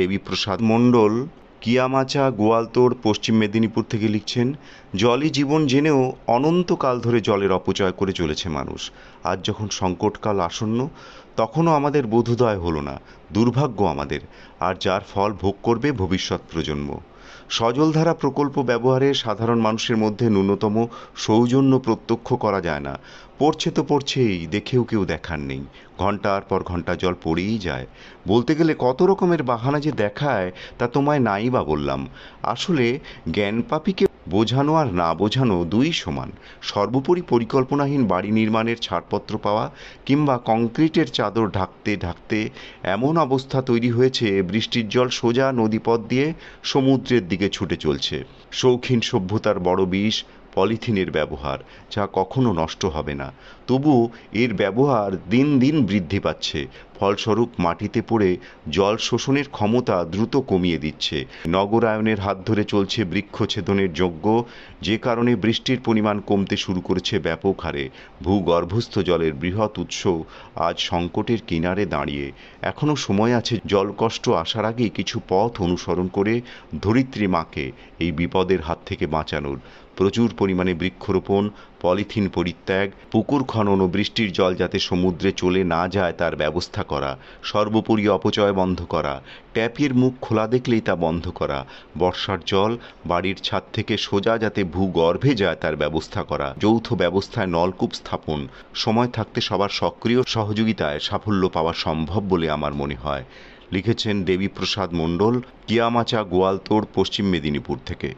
দেবীপ্রসাদ মণ্ডল কিয়ামাচা গোয়ালতোড় পশ্চিম মেদিনীপুর থেকে লিখছেন, জলই জীবন জেনেও অনন্তকাল ধরে জলের অপচয় করে চলেছে মানুষ। আজ যখন সংকটকাল আসন্ন, তখনও আমাদের বোধোদয় হলো না। দুর্ভাগ্য আমাদের। আর যার ফল ভোগ করবে ভবিষ্যৎ প্রজন্ম। সজলধারা প্রকল্প ব্যবহারে সাধারণ মানুষের মধ্যে ন্যূনতম সৌজন্য প্রত্যক্ষ করা যায় না। পড়ছে তো পড়ছেই, দেখেও কেউ দেখার নেই। ঘণ্টার পর ঘণ্টা জল পড়েই যায়। বলতে গেলে কত রকমের বাহানা যে দেখায়, তা তোমায় নাই বা বললাম। আসলে জ্ঞানপাপীকে বোঝানো আর না বোঝানো দুই সমান। সর্বোপরি পরিকল্পনাহীন বাড়ি নির্মাণের ছাড়পত্র পাওয়া কিংবা কংক্রিটের চাদর ঢাকতে ঢাকতে এমন অবস্থা তৈরি হয়েছে, বৃষ্টির জল সোজা নদীপথ দিয়ে সমুদ্রের দিকে ছুটে চলছে। শৌখিন সভ্যতার বড় বিষ পলিথিনের ব্যবহার, যা কখনো নষ্ট হবে না। তবু এর ব্যবহার দিন দিন বৃদ্ধি পাচ্ছে। ফলস্বরূপ মাটিতে পড়ে জল শোষণের ক্ষমতা দ্রুত কমিয়ে দিচ্ছে। নগরায়নের হাত ধরে চলছে বৃক্ষছেদনের যজ্ঞ। যে কারণে বৃষ্টির পরিমাণ কমতে শুরু করেছে ব্যাপক হারে। ভূগর্ভস্থ জলের বৃহৎ উৎস আজ সংকটের কিনারে দাঁড়িয়ে। এখনও সময় আছে জলকষ্ট আসার আগে কিছু পথ অনুসরণ করে ধরিত্রী মাকে এই বিপদের হাত থেকে বাঁচানোর। প্রচুর পরিমাণে বৃক্ষরোপণ পলিথিন পরিত্যাগ, পুকুর খনন ও বৃষ্টির জল যাতে সমুদ্রে চলে না যায় তার ব্যবস্থা করা, সর্বোপরি অপচয় বন্ধ করা, ট্যাপের মুখ খোলা দেখলেই তা বন্ধ করা, বর্ষার জল, বাড়ির ছাদ থেকে সোজা যাতে ভূগর্ভে যায় তার ব্যবস্থা করা, যৌথ ব্যবস্থায় নলকূপ স্থাপন, সময় থাকতে সবার সক্রিয় সহযোগিতায় সাফল্য পাওয়া সম্ভব বলে আমার মনে হয়, লিখেছেন দেবীপ্রসাদ মণ্ডল, কিয়ামাচা গোয়ালতোড়, পশ্চিম মেদিনীপুর থেকে।